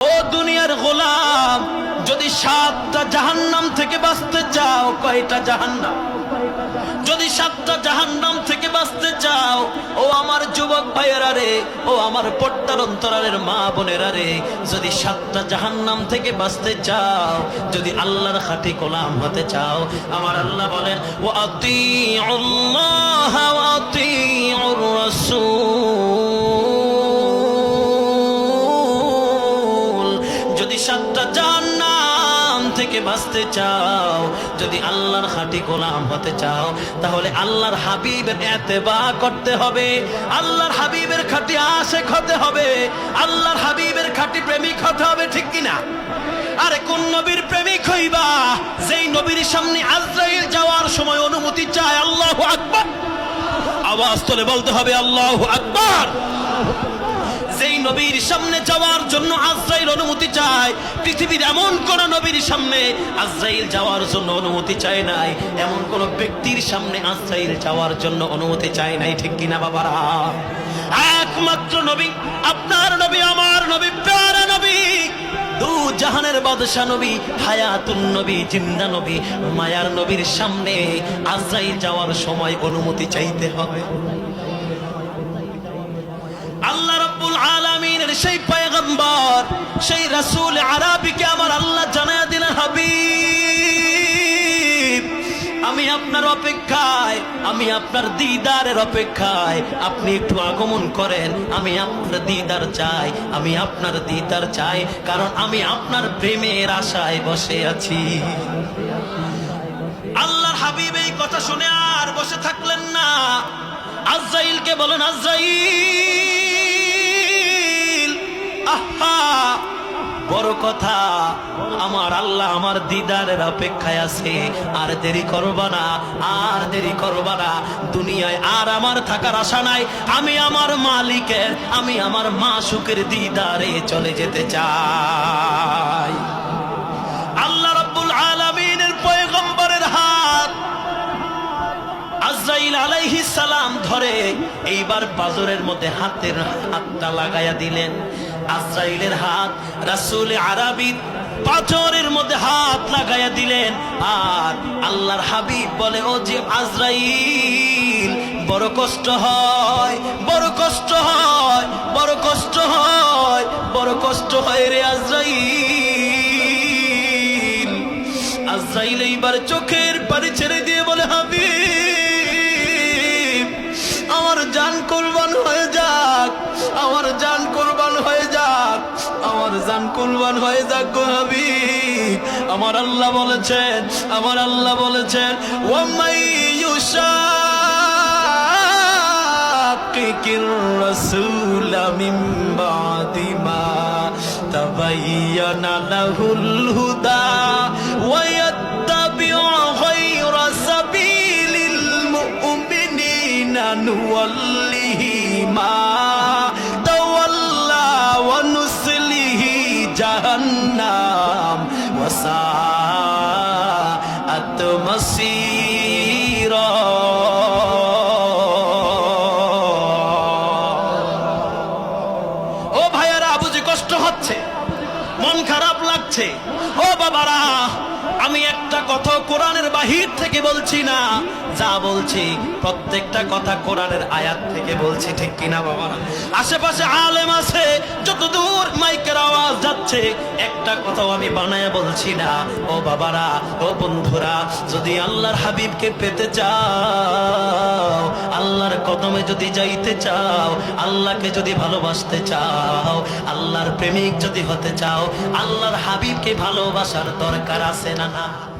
ও দুনিয়ার গোলাম, যদি সাতটা জাহান্নাম থেকে বাঁচতে চাও, কয়টা জাহান্নাম? যদি সাতটা জাহান্নাম থেকে বাঁচতে চাও, ও আমার যুবক ভাইয়েরা রে, ও আমার পট্টার অন্তরালের মা বোনেরা রে, যদি সাতটা জাহান্নাম থেকে বাঁচতে চাও, যদি আল্লাহর খাটি গোলাম হতে চাও, আমার আল্লাহ বলেন ও আতি আল্লাহ আতি থেকে বাঁচতে চাও, যদি আল্লাহর খাঁটি গোলাম হতে চাও, তাহলে আল্লাহর হাবিবের এতেবা করতে হবে, আল্লাহর হাবিবের খাঁটি আশেক হতে হবে, আল্লাহর হাবিবের খাঁটি প্রেমিক হতে হবে, ঠিক কিনা? আরে কোন নবীর প্রেমিক হইবা, যেই নবীর সামনে আজরাইল যাওয়ার সময় অনুমতি চায় আল্লাহ আকবার। আওয়াজ তোলে বলতে হবে আল্লাহ আকবার। নবীর সামনে যাওয়ার জন্য আজরাইল অনুমতি চায়। পৃথিবীর এমন কোন নবীর সামনে আজরাইল যাওয়ার জন্য অনুমতি চায় নাই। এমন কোন ব্যক্তির সামনে আজরাইল যাওয়ার জন্য অনুমতি চায় নাই, ঠিক কিনা বাবারা? একমাত্র নবী, আপনার নবী, আমার নবী প্যারা নবী। জাহানের বাদশা নবী, হায়াতুন নবী, জিন্দা নবী, মায়ার নবীর সামনে আজরাইল যাওয়ার সময় অনুমতি চাইতে হবে আল্লাহ রাব্বুল আলামিনের সেই পয়গম্বর, সেই রাসূল আরাবিকে আমার আল্লাহ জানায়া দিলেন, হাবিব, আমি আপনার অপেক্ষায়, আমি আপনার দিদারের অপেক্ষায়, আপনি একটু আগমন করেন, আমি আপনার দিদার চাই, আমি আপনার দিদার চাই, কারণ আমি আপনার প্রেমের আশায় বসে আছি। আল্লাহর হাবিব এই কথা শুনে আর বসে থাকলেন না। আজরাইলকে বলেন, আজরাইল বড় কথা, আমার আল্লাহ আমার দিদারের অপেক্ষায় আছে। আর দেরি করবা না, আর দেরি করবা না। দুনিয়ায় আর আমার থাকার আশা নাই। আমি আমার মালিকের, আমি আমার মা সুখের দিদারে চলে যেতে চাই। আল্লাহ রাব্বুল আলামিনের পয়গম্বরের হাত আজরাইল আলাইহিস সালাম ধরে এইবার বাজরের মধ্যে হাতের হাতটা লাগাইয়া দিলেন। আজরাইলের হাত, রাসূল আরবি পাথরের মধ্যে হাত লাগায়া দিলেন। আর আল্লাহর হাবিব বলে, ও যে আজরাইল, বড় কষ্ট হয়, বড় কষ্ট হয়, বড় কষ্ট হয়, বড় কষ্ট হয় রে আজরাইল। আজরাইল এইবার চোখের জান কোরবান হয়ে যাক গো হাবিব আমার আল্লাহ বলেছেন আমার আল্লাহ বলেছেন ওয়ামাই يشاقق الرسول من بعد ما تبين له الهدى ويتبع غير سبيل المؤمنين نوله ما جهنم وساءت مصيرا ও ভাইয়ারা বুঝি কষ্ট হচ্ছে মন খারাপ লাগছে ও বাবারা আমি একটা কথা কোরআনের বাহির থেকে বলছি না, যা বলছি প্রত্যেকটা কথা কোরআনের আয়াত থেকে বলছি, ঠিক কিনা বাবা? আশেপাশে আলেম আছে, যতদূর মাইকের আওয়াজ যাচ্ছে, একটা কথাও আমি বানায় বলছি না। ও বাবারা, ও বন্ধুরা, যদি আল্লাহর হাবিবকে পেতে চাও, আল্লাহর কদমে যদি যাইতে চাও, আল্লাহকে যদি ভালোবাসতে চাও, আল্লাহর প্রেমিক যদি হতে চাও, আল্লাহর হাবিবকে ভালোবাসার দরকার আছে না না